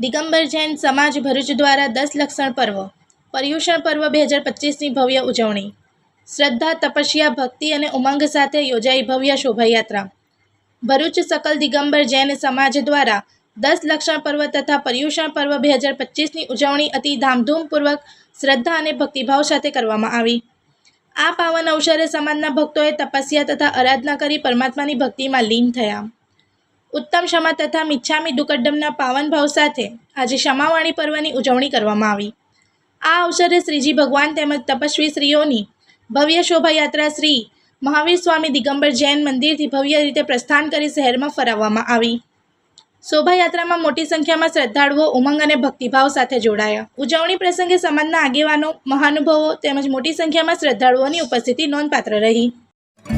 દિગંબર જૈન સમાજ ભરૂચ દ્વારા દસ લક્ષણ પર્વ, પર્યુષણ પર્વ બે હજાર પચીસની ભવ્ય ઉજવણી, શ્રદ્ધા, તપસ્યા, ભક્તિ અને ઉમંગ સાથે યોજાઈ ભવ્ય શોભાયાત્રા. ભરૂચ સકલ દિગંબર જૈન સમાજ દ્વારા દસ લક્ષણ પર્વ તથા પર્યુષણ પર્વ બે હજાર પચીસની ઉજવણી અતિ ધામધૂમપૂર્વક શ્રદ્ધા અને ભક્તિભાવ સાથે કરવામાં આવી. આ પાવન અવસરે સમાજના ભક્તોએ તપસ્યા તથા આરાધના કરી પરમાત્માની ભક્તિમાં લીન થયા. ઉત્તમ ક્ષમા તથા મિચ્છામી દુકડ્ડમના પાવન ભાવ સાથે આજે ક્ષમાવાણી પર્વની ઉજવણી કરવામાં આવી. આ અવસરે શ્રીજી ભગવાન તેમજ તપસ્વી શ્રીઓની ભવ્ય શોભાયાત્રા શ્રી મહાવીર સ્વામી દિગંબર જૈન મંદિરથી ભવ્ય રીતે પ્રસ્થાન કરી શહેરમાં ફરાવવામાં આવી. શોભાયાત્રામાં મોટી સંખ્યામાં શ્રદ્ધાળુઓ, ઉમંગ અને ભક્તિભાવ સાથે જોડાયા. ઉજવણી પ્રસંગે સમાજના આગેવાનો, મહાનુભાવો તેમજ મોટી સંખ્યામાં શ્રદ્ધાળુઓની ઉપસ્થિતિ નોંધપાત્ર રહી.